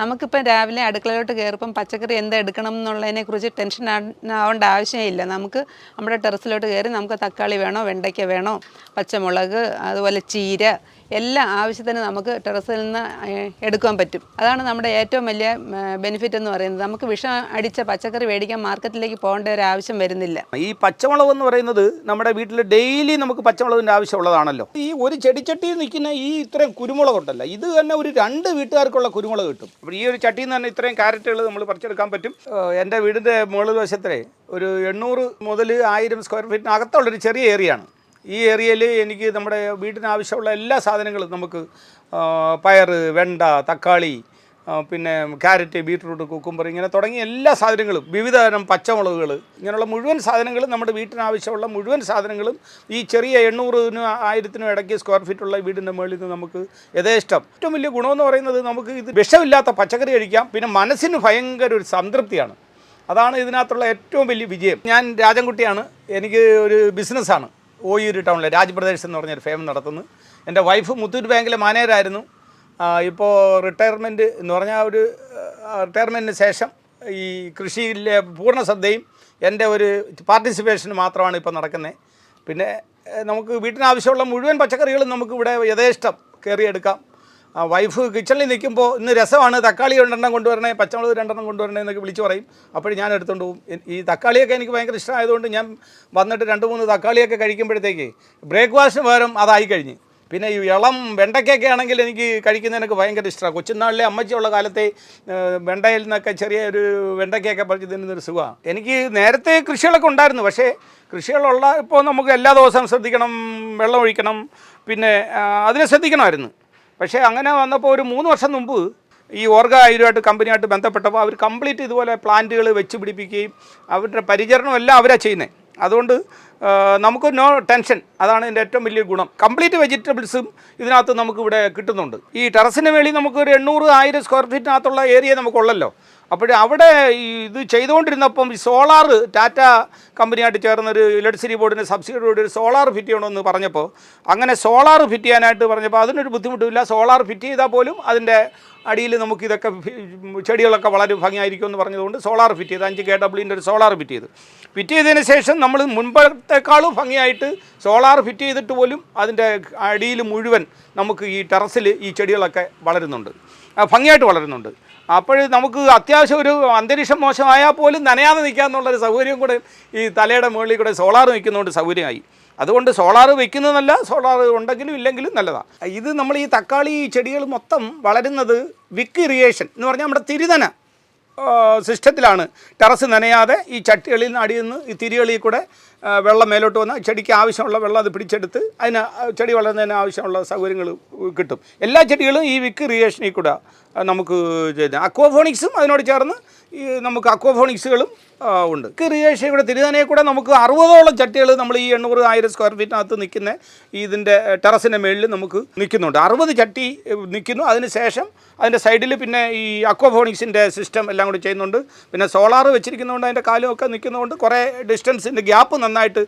നമുക്കിപ്പം രാവിലെ അടുക്കളയിലോട്ട് കയറിപ്പം പച്ചക്കറി എന്ത് എടുക്കണം എന്നുള്ളതിനെ കുറിച്ച് ടെൻഷൻ ആവേണ്ട ആവശ്യമില്ല നമുക്ക് നമ്മുടെ ടെറസിലോട്ട് കയറി നമുക്ക് തക്കാളി വേണോ വെണ്ടയ്ക്ക വേണോ പച്ചമുളക് അതുപോലെ ചീര എല്ലാ ആവശ്യത്തിന് നമുക്ക് ടെറസിൽ നിന്ന് എടുക്കാൻ പറ്റും. അതാണ് നമ്മുടെ ഏറ്റവും വലിയ ബെനിഫിറ്റ് എന്ന് പറയുന്നത്. നമുക്ക് വിഷം അടിച്ച പച്ചക്കറി മേടിക്കാൻ മാർക്കറ്റിലേക്ക് പോകേണ്ട ഒരു ആവശ്യം വരുന്നില്ല. ഈ പച്ചമുളക് എന്ന് പറയുന്നത് നമ്മുടെ വീട്ടിൽ ഡെയിലി നമുക്ക് പച്ചമുളകിന്റെ ആവശ്യമുള്ളതാണല്ലോ. ഈ ഒരു ചെടിച്ചട്ടിയിൽ നിൽക്കുന്ന ഈ ഇത്രയും കുരുമുളക് ഉണ്ടല്ലോ. ഇത് തന്നെ ഒരു രണ്ട് വീട്ടുകാർക്കുള്ള കുരുമുളക് കിട്ടും. അപ്പോൾ ഈ ഒരു ചട്ടിയിൽ നിന്ന് തന്നെ ഇത്രയും കാരറ്റുകൾ നമ്മൾ പറിച്ചെടുക്കാൻ പറ്റും. എന്റെ വീടിന്റെ മുകളിൽ വശത്തെ ഒരു എണ്ണൂറ് മുതൽ ആയിരം സ്ക്വയർ ഫീറ്റിനകത്തുള്ളൊരു ചെറിയ ഏരിയയാണ് ഈ ഏരിയയിൽ എനിക്ക് നമ്മുടെ വീട്ടിന് ആവശ്യമുള്ള എല്ലാ സാധനങ്ങളും നമുക്ക് പയർ വെണ്ട തക്കാളി പിന്നെ ക്യാരറ്റ് ബീറ്റ്റൂട്ട് കുക്കുംബർ ഇങ്ങനെ തുടങ്ങിയ എല്ലാ സാധനങ്ങളും വിവിധ തരം പച്ചമുളകുകൾ ഇങ്ങനെയുള്ള മുഴുവൻ സാധനങ്ങളും നമ്മുടെ വീട്ടിനാവശ്യമുള്ള മുഴുവൻ സാധനങ്ങളും ഈ ചെറിയ എണ്ണൂറിനും ആയിരത്തിനും ഇടയ്ക്ക് സ്ക്വയർ ഫീറ്റുള്ള വീടിന്റെ മുകളിൽ നിന്ന് നമുക്ക് യഥേഷ്ടം. ഏറ്റവും വലിയ ഗുണമെന്ന് പറയുന്നത് നമുക്ക് ഇത് വിഷമില്ലാത്ത പച്ചക്കറി കഴിക്കാം പിന്നെ മനസ്സിന് ഭയങ്കര ഒരു സംതൃപ്തിയാണ്. അതാണ് ഇതിനകത്തുള്ള ഏറ്റവും വലിയ വിജയം. ഞാൻ രാജൻകുട്ടിയാണ് എനിക്ക് ഒരു ബിസിനസ്സാണ് ഓയൂര് ടൗണിലെ രാജ് ബ്രദേഴ്സ് എന്ന് പറഞ്ഞൊരു ഫേം നടത്തുന്നു. എന്റെ വൈഫ് മുത്തൂറ്റ് ബാങ്കിലെ മാനേജറായിരുന്നു ഇപ്പോൾ റിട്ടയർമെന്റ് എന്ന് പറഞ്ഞാൽ ഒരു റിട്ടയർമെന്റിന് ശേഷം ഈ കൃഷിയിലെ പൂർണ ശ്രദ്ധയും എന്റെ ഒരു പാർട്ടിസിപ്പേഷന് മാത്രമാണ് ഇപ്പോൾ നടക്കുന്നത് പിന്നെ നമുക്ക് വീട്ടിനാവശ്യമുള്ള മുഴുവൻ പച്ചക്കറികളും നമുക്കിവിടെ യഥേഷ്ടം കയറിയെടുക്കാം വൈഫ് കിച്ചണിൽ നിൽക്കുമ്പോൾ ഇന്ന് രസമാണ്. തക്കാളി രണ്ടെണ്ണം കൊണ്ടുവരണേ പച്ചമുളക് രണ്ടെണ്ണം കൊണ്ടുവരണേ എന്നൊക്കെ വിളിച്ച് പറയും. അപ്പോൾ ഞാൻ എടുത്തുകൊണ്ട് പോകും. ഈ തക്കാളിയൊക്കെ എനിക്ക് ഭയങ്കര ഇഷ്ടമായതുകൊണ്ട് ഞാൻ വന്നിട്ട് രണ്ട് മൂന്ന് തക്കാളിയൊക്കെ കഴിക്കുമ്പോഴത്തേക്ക് ബ്രേക്ക്ഫാസ്റ്റിന് പകരം അതായി കഴിഞ്ഞ്. പിന്നെ ഈ ഇളം വെണ്ടയ്ക്കൊക്കെ ആണെങ്കിൽ എനിക്ക് കഴിക്കുന്നതിനൊക്കെ ഭയങ്കര ഇഷ്ടമാണ്. കൊച്ചുനാളിലെ അമ്മച്ചിയുള്ള കാലത്തെ വെണ്ടയിൽ നിന്നൊക്കെ ചെറിയ ഒരു വെണ്ടയ്ക്കൊക്കെ പറിച്ച് തിന്നുന്നൊരു സുഖമാണ്. എനിക്ക് നേരത്തെ കൃഷികളൊക്കെ ഉണ്ടായിരുന്നു. പക്ഷേ കൃഷികളുള്ള ഇപ്പോൾ നമുക്ക് എല്ലാ ദിവസവും ശ്രദ്ധിക്കണം വെള്ളം ഒഴിക്കണം. പിന്നെ ആ, അതിനെ ശ്രദ്ധിക്കണമായിരുന്നു. പക്ഷേ അങ്ങനെ വന്നപ്പോൾ ഒരു മൂന്ന് വർഷം മുമ്പ് ഈ ഓർഗ ആയുരുമായിട്ട് കമ്പനിയായിട്ട് ബന്ധപ്പെട്ടപ്പോൾ അവർ കംപ്ലീറ്റ് ഇതുപോലെ പ്ലാന്റുകൾ വെച്ച് പിടിപ്പിക്കുകയും അവരുടെ പരിചരണം എല്ലാം അവരാണ് ചെയ്യുന്നത്. അതുകൊണ്ട് നമുക്ക് നോ ടെൻഷൻ അതാണ് ഇതിന്റെ ഏറ്റവും വലിയ ഗുണം. കംപ്ലീറ്റ് വെജിറ്റബിൾസും ഇതിനകത്ത് നമുക്ക് ഇവിടെ കിട്ടുന്നുണ്ട്. ഈ ടെറസിന് വേണ്ടി നമുക്ക് ഒരു എണ്ണൂറ് ആയിരം സ്ക്വയർ ഫീറ്റിനകത്തുള്ള ഏരിയ നമുക്കുള്ളല്ലോ. അപ്പോൾ അവിടെ ഇത് ചെയ്തുകൊണ്ടിരുന്നപ്പം ഈ സോളാർ ടാറ്റ കമ്പനിയായിട്ട് ചേർന്നൊരു ഇലക്ട്രിസിറ്റി ബോർഡിന് സബ്സിഡിയോട് ഒരു സോളാർ ഫിറ്റ് ചെയ്യണമെന്ന് പറഞ്ഞപ്പോൾ അങ്ങനെ സോളാർ ഫിറ്റ് ചെയ്യാനായിട്ട് പറഞ്ഞപ്പോൾ അതിനൊരു ബുദ്ധിമുട്ടില്ല സോളാർ ഫിറ്റ് ചെയ്താൽ പോലും അതിന്റെ അടിയിൽ നമുക്ക് ഇതൊക്കെ ചെടികളൊക്കെ വളരെ ഭംഗിയായിരിക്കും എന്ന് പറഞ്ഞതുകൊണ്ട് സോളാർ ഫിറ്റ് ചെയ്ത്. അഞ്ച് കെ ഡബ്ല്യൂന്റെ ഒരു സോളാർ ഫിറ്റ് ചെയ്ത്. ഫിറ്റ് ചെയ്തതിന് ശേഷം നമ്മൾ മുൻപത്തെക്കാളും ഭംഗിയായിട്ട് സോളാർ ഫിറ്റ് ചെയ്തിട്ട് പോലും അതിന്റെ അടിയിൽ മുഴുവൻ നമുക്ക് ഈ ടെറസിൽ ഈ ചെടികളൊക്കെ വളരുന്നുണ്ട്. ഭംഗിയായിട്ട് വളരുന്നുണ്ട്. അപ്പോൾ നമുക്ക് അത്യാവശ്യം ഒരു അന്തരീക്ഷം മോശമായാൽ പോലും നനയാതെ നിൽക്കാമെന്നുള്ളൊരു സൗകര്യം കൂടെ ഈ തലയുടെ മുകളിൽ കൂടെ സോളാർ നിൽക്കുന്നതുകൊണ്ട് സൗകര്യമായി. അതുകൊണ്ട് സോളാർ വെക്കുന്നതല്ല സോളാർ ഉണ്ടെങ്കിലും ഇല്ലെങ്കിലും നല്ലതാണ് ഇത് നമ്മൾ ഈ തക്കാളി ചെടികൾ മൊത്തം വളരുന്നത് വിക്ക് ഇറിയേഷൻ എന്ന് പറഞ്ഞാൽ നമ്മുടെ തിരുതന സിസ്റ്റത്തിലാണ്. ടെറസ് നനയാതെ ഈ ചട്ടികളിൽ നിന്ന് അടിയിൽ നിന്ന് ഈ തിരികളിൽ കൂടെ വെള്ളം മേലോട്ട് വന്നാൽ ചെടിക്ക് ആവശ്യമുള്ള വെള്ളം അത് പിടിച്ചെടുത്ത് അതിന് ചെടി വളരുന്നതിന് ആവശ്യമുള്ള സൗകര്യങ്ങൾ കിട്ടും. എല്ലാ ചെടികളും ഈ വിക്ക് റിയേഷനിൽ കൂടെ നമുക്ക് അക്വാഫോണിക്സും അതിനോട് ചേർന്ന് ഈ നമുക്ക് അക്വാഫോണിക്സുകളും ഉണ്ട്. ഇറിഗേഷൻ ഇവിടെ തിരുതനയിൽ കൂടെ നമുക്ക് അറുപതോളം ചട്ടികൾ നമ്മൾ ഈ എണ്ണൂറ് ആയിരം സ്ക്വയർ ഫീറ്റിനകത്ത് നിൽക്കുന്ന ഇതിന്റെ ടെറസിന്റെ മേളിൽ നമുക്ക് നിൽക്കുന്നുണ്ട്. അറുപത് ചട്ടി നിൽക്കുന്നു. അതിന് ശേഷം അതിന്റെ സൈഡിൽ പിന്നെ ഈ അക്വാഫോണിക്സിന്റെ സിസ്റ്റം എല്ലാം കൂടി ചെയ്യുന്നുണ്ട്. പിന്നെ സോളാർ വെച്ചിരിക്കുന്നതുകൊണ്ട് അതിന്റെ കാലുമൊക്കെ നിൽക്കുന്നതുകൊണ്ട് കുറേ ഡിസ്റ്റൻസിന്റെ ഗ്യാപ്പ് നന്നായിട്ട്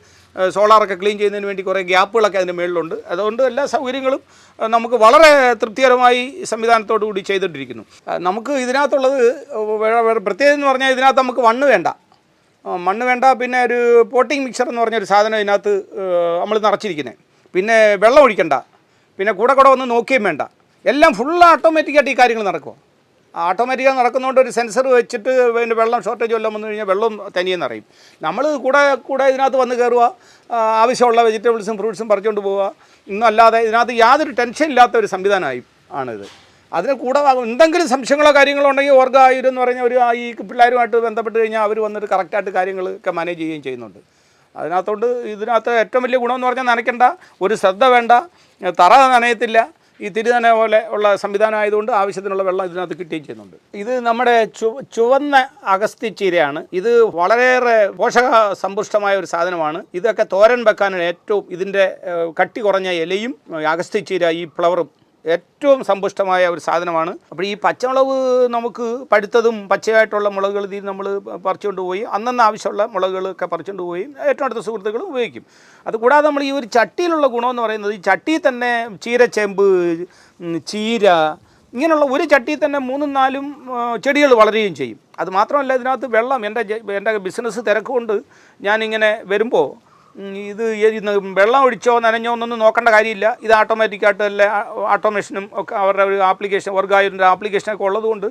സോളാറൊക്കെ ക്ലീൻ ചെയ്യുന്നതിന് വേണ്ടി കുറേ ഗ്യാപ്പുകളൊക്കെ അതിന്റെ മേളിലുണ്ട്. അതുകൊണ്ട് എല്ലാ സൗകര്യങ്ങളും നമുക്ക് വളരെ തൃപ്തികരമായി സംവിധാനത്തോടു കൂടി ചെയ്തുകൊണ്ടിരിക്കുന്നു. നമുക്ക് ഇതിനകത്തുള്ളത് പ്രത്യേകത എന്ന് പറഞ്ഞാൽ ഇതിനകത്ത് നമുക്ക് മണ്ണ് വേണ്ട. മണ്ണ് വേണ്ട പിന്നെ ഒരു പോട്ടിംഗ് മിക്സർ എന്ന് പറഞ്ഞൊരു സാധനം ഇതിനകത്ത് നമ്മൾ നിറച്ചിരിക്കുന്നത് പിന്നെ വെള്ളം ഒഴിക്കണ്ട. പിന്നെ കൂടെ കൂടെ വന്ന് നോക്കുകയും വേണ്ട. എല്ലാം ഫുൾ ഓട്ടോമാറ്റിക്കായിട്ട് ഈ കാര്യങ്ങൾ നടക്കും ഓട്ടോമാറ്റിക്കായി നടക്കുന്നതുകൊണ്ട് ഒരു സെൻസർ വെച്ചിട്ട് പിന്നെ വെള്ളം ഷോർട്ടേജ് വല്ലതും വന്നു കഴിഞ്ഞാൽ വെള്ളം തനിയെ നിറയും നമ്മൾ കൂടെ കൂടെ ഇതിനകത്ത് വന്ന് കയറുക ആവശ്യമുള്ള വെജിറ്റബിൾസും ഫ്രൂട്ട്സും പറിച്ചുകൊണ്ട് പോവുക ഇന്നും അല്ലാതെ ഇതിനകത്ത് യാതൊരു ടെൻഷൻ ഇല്ലാത്ത ഒരു സംവിധാനമായി ആണിത്. അതിന് കൂടെ എന്തെങ്കിലും സംശയങ്ങളോ കാര്യങ്ങളോ ഉണ്ടെങ്കിൽ ഓർഗ ആയുർ എന്ന് പറഞ്ഞ ഒരു ഈ പിള്ളേരുമായിട്ട് ബന്ധപ്പെട്ട് കഴിഞ്ഞാൽ അവർ വന്നിട്ട് കറക്റ്റായിട്ട് കാര്യങ്ങളൊക്കെ മാനേജ് ചെയ്യുകയും ചെയ്യുന്നുണ്ട്. അതിനകത്തോണ്ട് ഇതിനകത്ത് ഏറ്റവും വലിയ ഗുണമെന്ന് പറഞ്ഞാൽ നനയ്ക്കേണ്ട ഒരു ശ്രദ്ധ വേണ്ട തറ നനയത്തില്ല ഈ തിരുനന പോലെ ഉള്ള സംവിധാനം ആയതുകൊണ്ട് ആവശ്യത്തിനുള്ള വെള്ളം ഇതിനകത്ത് കിട്ടുകയും ചെയ്യുന്നുണ്ട്. ഇത് നമ്മുടെ ചുവന്ന അഗസ്തി ചീരയാണ്. ഇത് വളരെയേറെ പോഷക സമ്പുഷ്ടമായ ഒരു സാധനമാണ്. ഇതൊക്കെ തോരൻ വെക്കാനാണ് ഏറ്റവും ഇതിന്റെ കട്ടി കുറഞ്ഞ ഇലയും അഗസ്തി ചീര ഈ ഫ്ലവറും ഏറ്റവും സമ്പുഷ്ടമായ ഒരു സാധനമാണ്. അപ്പോൾ ഈ പച്ചമുളക് നമുക്ക് പഴുത്തതും പച്ചയായിട്ടുള്ള മുളകുകൾ ഇതിൽ നമ്മൾ പറിച്ചുകൊണ്ട് പോയി അന്നന്ന് ആവശ്യമുള്ള മുളകുകളൊക്കെ പറിച്ചുകൊണ്ട് പോയി ഏറ്റവും അടുത്ത സുഹൃത്തുക്കളും ഉപയോഗിക്കും. അതുകൂടാതെ നമ്മൾ ഈ ഒരു ചട്ടിയിലുള്ള ഗുണമെന്ന് പറയുന്നത് ഈ ചട്ടിയിൽ തന്നെ ചീരച്ചേമ്പ് ചീര ഇങ്ങനെയുള്ള ഒരു ചട്ടിയിൽ തന്നെ മൂന്നും നാലും ചെടികൾ വളരുകയും ചെയ്യും. അത് മാത്രമല്ല ഇതിനകത്ത് വെള്ളം എന്റെ എന്റെ ബിസിനസ് തിരക്കുകൊണ്ട് ഞാനിങ്ങനെ വരുമ്പോൾ ഇത് വെള്ളം ഒഴിച്ചോ നനഞ്ഞോ എന്നൊന്നും നോക്കേണ്ട കാര്യമില്ല. ഇത് ഓട്ടോമാറ്റിക്കായിട്ട് എല്ലാ ഓട്ടോമേഷനും ഒക്കെ അവരുടെ ഒരു ആപ്ലിക്കേഷൻ വർഗായൂരിന്റെ ആപ്ലിക്കേഷനൊക്കെ ഉള്ളതുകൊണ്ട്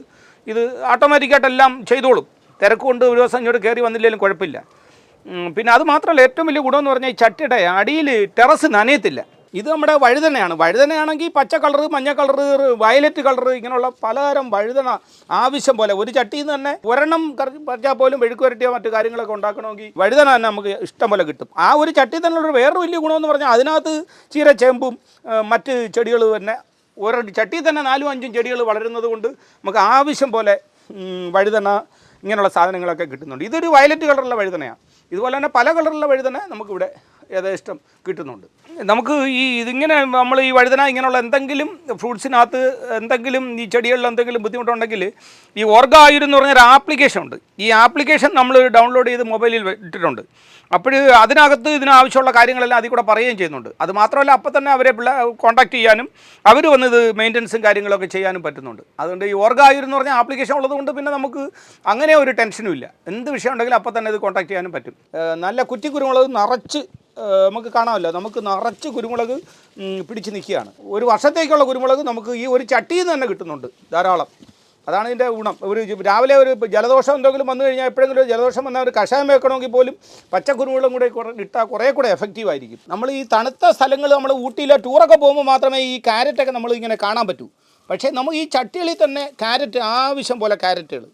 ഇത് ഓട്ടോമാറ്റിക്കായിട്ടെല്ലാം ചെയ്തോളും. തിരക്ക് കൊണ്ട് ഒരു ദിവസം ഇങ്ങോട്ട് കയറി വന്നില്ലെങ്കിലും കുഴപ്പമില്ല. പിന്നെ അത് മാത്രമല്ല ഏറ്റവും വലിയ ഗുണമെന്ന് പറഞ്ഞാൽ ഈ ചട്ടിയുടെ അടിയിൽ ടെറസ് നനയത്തില്ല. ഇത് നമ്മുടെ വഴുതനയാണ്. വഴുതനയാണെങ്കിൽ പച്ച കളർ മഞ്ഞ കളർ വയലറ്റ് കളർ ഇങ്ങനെയുള്ള പലതരം വഴുതന ആവശ്യം പോലെ. ഒരു ചട്ടിയിൽ നിന്ന് തന്നെ ഒരെണ്ണം പറിച്ചാൽ പോലും മെഴുക്ക് വരട്ടിയോ മറ്റു കാര്യങ്ങളൊക്കെ ഉണ്ടാക്കണമെങ്കിൽ വഴുതന തന്നെ നമുക്ക് ഇഷ്ടം പോലെ കിട്ടും. ആ ഒരു ചട്ടി തന്നെയുള്ള വേറൊരു വലിയ ഗുണമെന്ന് പറഞ്ഞാൽ അതിനകത്ത് ചീര ചേമ്പും മറ്റ് ചെടികൾ തന്നെ ഓരോ ചട്ടിയിൽ തന്നെ നാലും അഞ്ചും ചെടികൾ വളരുന്നത് കൊണ്ട് നമുക്ക് ആവശ്യം പോലെ വഴുതന ഇങ്ങനെയുള്ള സാധനങ്ങളൊക്കെ കിട്ടുന്നുണ്ട്. ഇതൊരു വയലറ്റ് കളറുള്ള വഴുതനയാണ്. ഇതുപോലെ തന്നെ പല കളറുള്ള വഴുതന നമുക്കിവിടെ യഥേഷ്ടം കിട്ടുന്നുണ്ട്. നമുക്ക് ഈ ഇതിങ്ങനെ നമ്മൾ ഈ വഴുതന ഇങ്ങനെയുള്ള എന്തെങ്കിലും ഫ്രൂട്ട്സിനകത്ത് എന്തെങ്കിലും ഈ ചെടികളിൽ എന്തെങ്കിലും ബുദ്ധിമുട്ടുണ്ടെങ്കിൽ ഈ ഓർഗായുർ എന്ന് പറഞ്ഞൊരു ആപ്ലിക്കേഷൻ ഉണ്ട്. ഈ ആപ്ലിക്കേഷൻ നമ്മൾ ഡൗൺലോഡ് ചെയ്ത് മൊബൈലിൽ ഇട്ടിട്ടുണ്ട്. അപ്പോൾ അതിനകത്ത് ഇതിനാവശ്യമുള്ള കാര്യങ്ങളെല്ലാം അതിൽ കൂടെ പറയുകയും ചെയ്യുന്നുണ്ട്. അത് മാത്രമല്ല അപ്പം തന്നെ അവരെ പിള്ളേ കോൺടാക്ട് ചെയ്യാനും അവർ വന്ന് ഇത് മെയിന്റനൻസും കാര്യങ്ങളൊക്കെ ചെയ്യാനും പറ്റുന്നുണ്ട്. അതുകൊണ്ട് ഈ ഓർഗായുർ എന്ന് പറഞ്ഞ ആപ്ലിക്കേഷൻ ഉള്ളതുകൊണ്ട് പിന്നെ നമുക്ക് അങ്ങനെ ഒരു ടെൻഷനും ഇല്ല. എന്ത് വിഷയം ഉണ്ടെങ്കിലും അപ്പം തന്നെ ഇത് കോൺടാക്ട് ചെയ്യാനും പറ്റും. നല്ല കുറ്റി കുരുമുളക് നിറച്ച് നമുക്ക് കാണാമല്ലോ. നമുക്ക് നിറച്ച് കുരുമുളക് പിടിച്ച് നിൽക്കുകയാണ്. ഒരു വർഷത്തേക്കുള്ള കുരുമുളക് നമുക്ക് ഈ ഒരു ചട്ടിയിൽ നിന്ന് തന്നെ കിട്ടുന്നുണ്ട് ധാരാളം. അതാണ് ഇതിന്റെ ഗുണം. ഒരു രാവിലെ ഒരു ജലദോഷം എന്തെങ്കിലും വന്നു കഴിഞ്ഞാൽ എപ്പോഴെങ്കിലും ജലദോഷം വന്നാൽ ഒരു കഷായം വെക്കണമെങ്കിൽ പോലും പച്ചക്കുരുമുളകും കൂടെ കുറേ ഇട്ടാൽ കുറേ കൂടെ എഫക്റ്റീവ് ആയിരിക്കും. നമ്മൾ ഈ തണുത്ത സ്ഥലങ്ങൾ നമ്മൾ ഊട്ടിയിലെ ടൂറൊക്കെ പോകുമ്പോൾ മാത്രമേ ഈ ക്യാരറ്റൊക്കെ നമ്മൾ ഇങ്ങനെ കാണാൻ പറ്റൂ. പക്ഷേ നമുക്ക് ഈ ചട്ടികളിൽ തന്നെ ക്യാരറ്റ് ആവശ്യം പോലെ ക്യാരറ്റുകൾ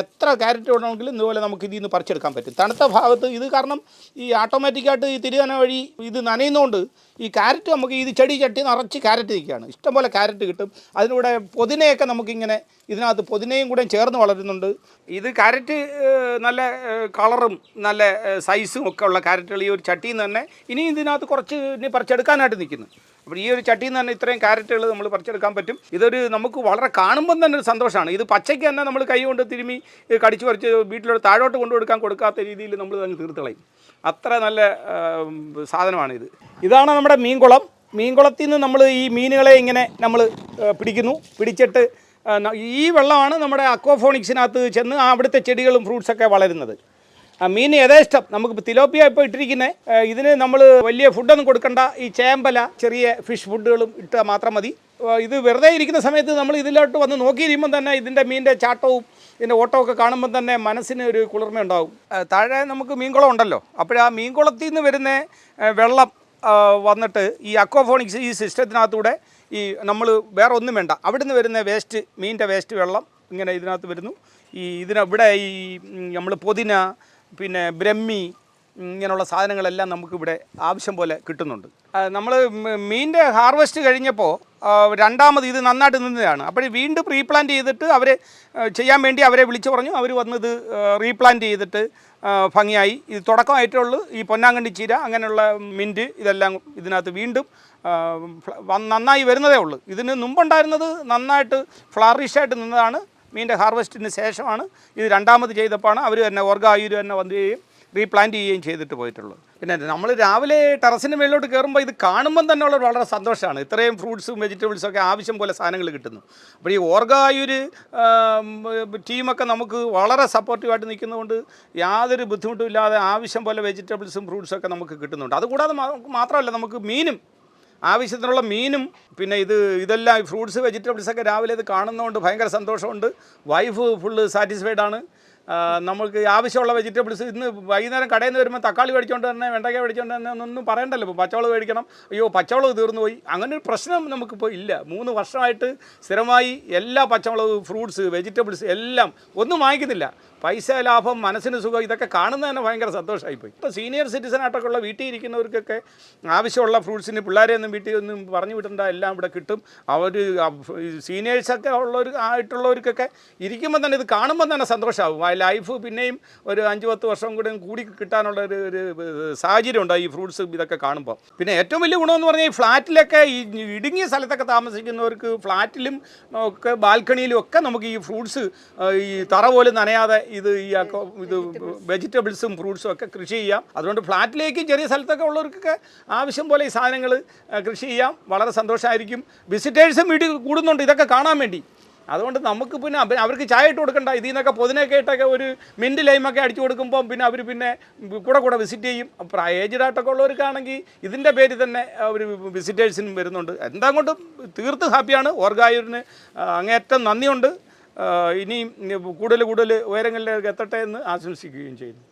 എത്ര ക്യാരറ്റ് വേണമെങ്കിലും ഇതുപോലെ നമുക്ക് ഇതിൽ നിന്ന് പറിച്ചെടുക്കാൻ പറ്റും. തണുത്ത ഭാഗത്ത് ഇത് കാരണം ഈ ഓട്ടോമാറ്റിക്കായിട്ട് ഈ തിരുവന വഴി ഇത് നനയുന്നതുകൊണ്ട് ഈ ക്യാരറ്റ് നമുക്ക് ഇത് ചെടി ചട്ടി നിറച്ച് ക്യാരറ്റ് നിൽക്കുകയാണ്. ഇഷ്ടംപോലെ ക്യാരറ്റ് കിട്ടും. അതിലൂടെ പുതിനയൊക്കെ നമുക്കിങ്ങനെ ഇതിനകത്ത് പുതിനയും കൂടെ ചേർന്ന് വളരുന്നുണ്ട്. ഇത് ക്യാരറ്റ് നല്ല കളറും നല്ല സൈസും ഒക്കെ ഉള്ള ക്യാരറ്റുകൾ ഈ ഒരു ചട്ടിയിൽ നിന്ന് തന്നെ ഇനി ഇതിനകത്ത് കുറച്ച് ഇനി പറിച്ചെടുക്കാനായിട്ട് നിൽക്കുന്നു. അപ്പോൾ ഈ ഒരു ചട്ടിയിൽ നിന്ന് തന്നെ ഇത്രയും ക്യാരറ്റുകൾ നമ്മൾ പറിച്ചെടുക്കാൻ പറ്റും. ഇതൊരു നമുക്ക് വളരെ കാണുമ്പം തന്നെ ഒരു സന്തോഷമാണ്. ഇത് പച്ചയ്ക്ക് തന്നെ നമ്മൾ കൈ കൊണ്ട് തിരുമി കടിച്ചു പറിച്ച് വീട്ടിലോട്ട് താഴോട്ട് കൊണ്ടുകൊടുക്കാൻ കൊടുക്കാത്ത രീതിയിൽ നമ്മൾ അങ്ങ് തീർത്തളയും. അത്ര നല്ല സാധനമാണിത് സാധനമാണ് ഇത് ഇതാണ് നമ്മുടെ മീൻകുളം. മീൻകുളത്തിൽ നിന്ന് നമ്മൾ ഈ മീനുകളെ ഇങ്ങനെ നമ്മൾ പിടിക്കുന്നു. പിടിച്ചിട്ട് ഈ വെള്ളമാണ് നമ്മുടെ അക്വാഫോണിക്സിനകത്ത് ചെന്ന് അവിടുത്തെ ചെടികളും ഫ്രൂട്ട്സൊക്കെ വളരുന്നത്. ആ മീൻ യഥേഷ്ടം നമുക്ക് തിലോപ്പിയ ഇപ്പോൾ ഇട്ടിരിക്കുന്നത് ഇതിന് നമ്മൾ വലിയ ഫുഡൊന്നും കൊടുക്കണ്ട. ഈ ചേമ്പല ചെറിയ ഫിഷ് ഫുഡുകളും ഇട്ടാൽ മാത്രം മതി. ഇത് വെറുതെ ഇരിക്കുന്ന സമയത്ത് നമ്മൾ ഇതിലോട്ട് വന്ന് നോക്കിയിരിക്കുമ്പോൾ തന്നെ ഇതിന്റെ മീനിന്റെ ചാട്ടവും ഇതിന്റെ ഓട്ടമൊക്കെ കാണുമ്പോൾ തന്നെ മനസ്സിന് ഒരു കുളിർമ ഉണ്ടാവും. താഴെ നമുക്ക് മീൻകുളം ഉണ്ടല്ലോ. അപ്പോൾ ആ മീൻകുളത്തിൽ നിന്ന് വരുന്ന വെള്ളം വന്നിട്ട് ഈ അക്വാഫോണിക്സ് ഈ സിസ്റ്റത്തിനകത്തൂടെ ഈ നമ്മൾ വേറെ ഒന്നും വേണ്ട. അവിടുന്ന് വരുന്ന വേസ്റ്റ് മീനിന്റെ വേസ്റ്റ് വെള്ളം ഇങ്ങനെ ഇതിനകത്ത് വരുന്നു. ഈ ഇതിനവിടെ ഈ നമ്മൾ പുതിന പിന്നെ ബ്രഹ്മി ഇങ്ങനെയുള്ള സാധനങ്ങളെല്ലാം നമുക്കിവിടെ ആവശ്യം പോലെ കിട്ടുന്നുണ്ട്. നമ്മൾ മീനിന്റെ ഹാർവെസ്റ്റ് കഴിഞ്ഞപ്പോൾ രണ്ടാമത് ഇത് നന്നായിട്ട് നിന്നതാണ്. അപ്പോൾ വീണ്ടും റീപ്ലാന്റ് ചെയ്തിട്ട് അവർ ചെയ്യാൻ വേണ്ടി അവരെ വിളിച്ചു പറഞ്ഞു. അവർ വന്നത് റീപ്ലാന്റ് ചെയ്തിട്ട് ഭംഗിയായി. ഇത് തുടക്കമായിട്ടുള്ളൂ. ഈ പൊന്നാങ്കണ്ണി ചീര അങ്ങനെയുള്ള മിന്റ് ഇതെല്ലാം ഇതിനകത്ത് വീണ്ടും നന്നായി വരുന്നതേ ഉള്ളൂ. ഇതിന് മുമ്പുണ്ടായിരുന്നത് നന്നായിട്ട് ഫ്ലാറിഷായിട്ട് നിന്നതാണ്. മീനിന്റെ ഹാർവെസ്റ്റിന് ശേഷമാണ് ഇത് രണ്ടാമത് ചെയ്തപ്പോഴാണ് അവർ തന്നെ ഓർഗായൂര് തന്നെ വന്നുകയും റീപ്ലാന്റ് ചെയ്യുകയും ചെയ്തിട്ട് പോയിട്ടുള്ളത്. പിന്നെ നമ്മൾ രാവിലെ ടെറസിന് മേളിലോട്ട് കയറുമ്പോൾ ഇത് കാണുമ്പം തന്നെ ഉള്ള വളരെ സന്തോഷമാണ്. ഇത്രയും ഫ്രൂട്ട്സും വെജിറ്റബിൾസും ഒക്കെ ആവശ്യം പോലെ സാധനങ്ങൾ കിട്ടുന്നു. അപ്പോൾ ഈ ഓർഗായൂര് ടീമൊക്കെ നമുക്ക് വളരെ സപ്പോർട്ടീവായിട്ട് നിൽക്കുന്നതുകൊണ്ട് യാതൊരു ബുദ്ധിമുട്ടും ഇല്ലാതെ ആവശ്യം പോലെ വെജിറ്റബിൾസും ഫ്രൂട്ട്സും ഒക്കെ നമുക്ക് കിട്ടുന്നുണ്ട്. അതുകൂടാതെ മാത്രമല്ല നമുക്ക് മീനും ആവശ്യത്തിനുള്ള മീനും പിന്നെ ഇത് ഇതെല്ലാം ഫ്രൂട്ട്സ് വെജിറ്റബിൾസൊക്കെ രാവിലെ ഇത് കാണുന്നതുകൊണ്ട് ഭയങ്കര സന്തോഷമുണ്ട്. വൈഫ് ഫുള്ള് സാറ്റിസ്ഫൈഡ് ആണ്. നമുക്ക് ആവശ്യമുള്ള വെജിറ്റബിൾസ് ഇന്ന് വൈകുന്നേരം കടയിൽ നിന്ന് വരുമ്പോൾ തക്കാളി മേടിച്ചുകൊണ്ട് തന്നെ വെണ്ടയ്ക്ക മേടിച്ചുകൊണ്ട് തന്നെ ഒന്നും പറയണ്ടല്ലോ. ഇപ്പോൾ പച്ചവളം മേടിക്കണം. അയ്യോ പച്ചവളവ് തീർന്നു പോയി അങ്ങനെ ഒരു പ്രശ്നം നമുക്കിപ്പോൾ ഇല്ല. മൂന്ന് വർഷമായിട്ട് സ്ഥിരമായി എല്ലാ പച്ചമുളക് ഫ്രൂട്ട്സ് വെജിറ്റബിൾസ് എല്ലാം ഒന്നും വാങ്ങിക്കുന്നില്ല. പൈസ ലാഭം മനസ്സിന് സുഖം ഇതൊക്കെ കാണുന്നത് തന്നെ ഭയങ്കര സന്തോഷമായിപ്പോയി ഇപ്പോൾ സീനിയർ സിറ്റിസൺ ആയിട്ടൊക്കെയുള്ള വീട്ടിൽ ഇരിക്കുന്നവർക്കൊക്കെ ആവശ്യമുള്ള ഫ്രൂട്ട്സിന് പിള്ളേരെ ഒന്നും വീട്ടിൽ ഒന്നും പറഞ്ഞു വിടണ്ട എല്ലാം ഇവിടെ കിട്ടും. അവർ സീനിയേഴ്സൊക്കെ ഉള്ളവർ ആയിട്ടുള്ളവർക്കൊക്കെ ഇരിക്കുമ്പോൾ തന്നെ ഇത് കാണുമ്പോൾ തന്നെ സന്തോഷമാകും ആ ലൈഫ് പിന്നെയും ഒരു അഞ്ച് പത്ത് വർഷം കൂടെ കൂടി കിട്ടാനുള്ള ഒരു ഒരു സാഹചര്യം ഉണ്ട് ഈ ഫ്രൂട്ട്സ് ഇതൊക്കെ കാണുമ്പോൾ പിന്നെ ഏറ്റവും വലിയ ഗുണമെന്ന് പറഞ്ഞാൽ ഈ ഫ്ലാറ്റിലൊക്കെ ഈ ഇടുങ്ങിയ സ്ഥലത്തൊക്കെ താമസിക്കുന്നവർക്ക് ഫ്ലാറ്റിലും ഒക്കെ ബാൽക്കണിയിലും ഒക്കെ നമുക്ക് ഈ ഫ്രൂട്ട്സ് ഈ തറ പോലും നനയാതെ ഇത് ഈ അക്കോ- ഇത് വെജിറ്റബിൾസും ഫ്രൂട്ട്സും ഒക്കെ കൃഷി ചെയ്യാം. അതുകൊണ്ട് ഫ്ലാറ്റിലേക്കും ചെറിയ സ്ഥലത്തൊക്കെ ഉള്ളവർക്കൊക്കെ ആവശ്യം പോലെ ഈ സാധനങ്ങൾ കൃഷി ചെയ്യാം. വളരെ സന്തോഷമായിരിക്കും വിസിറ്റേഴ്സും വീട്ടിൽ കൂടുന്നുണ്ട്. ഇതൊക്കെ കാണാൻ വേണ്ടി. അതുകൊണ്ട് നമുക്ക് പിന്നെ അവർക്ക് ചായ ഇട്ട് കൊടുക്കണ്ട. ഇതിൽ നിന്നൊക്കെ പൊതിനൊക്കെ ഇട്ടൊക്കെ ഒരു മിന്റ് ലൈമൊക്കെ അടിച്ചു കൊടുക്കുമ്പോൾ പിന്നെ അവർ പിന്നെ കൂടെ കൂടെ വിസിറ്റ് ചെയ്യും. അപ്പോൾ ഏജ്ഡ് ആയിട്ടൊക്കെ ഉള്ളവർക്കാണെങ്കിൽ ഇതിന്റെ പേരിൽ തന്നെ അവർ വിസിറ്റേഴ്സിനും വരുന്നുണ്ട്. എന്താ കൊണ്ടും തീർത്ത് ഹാപ്പിയാണ്. ഓർഗായൂരിന് അങ്ങേറ്റം നന്ദിയുണ്ട്. ഇനിയും കൂടുതൽ കൂടുതൽ ഉയരങ്ങളിലേക്ക് എത്തട്ടെ എന്ന് ആശംസിക്കുകയും ചെയ്യുന്നു.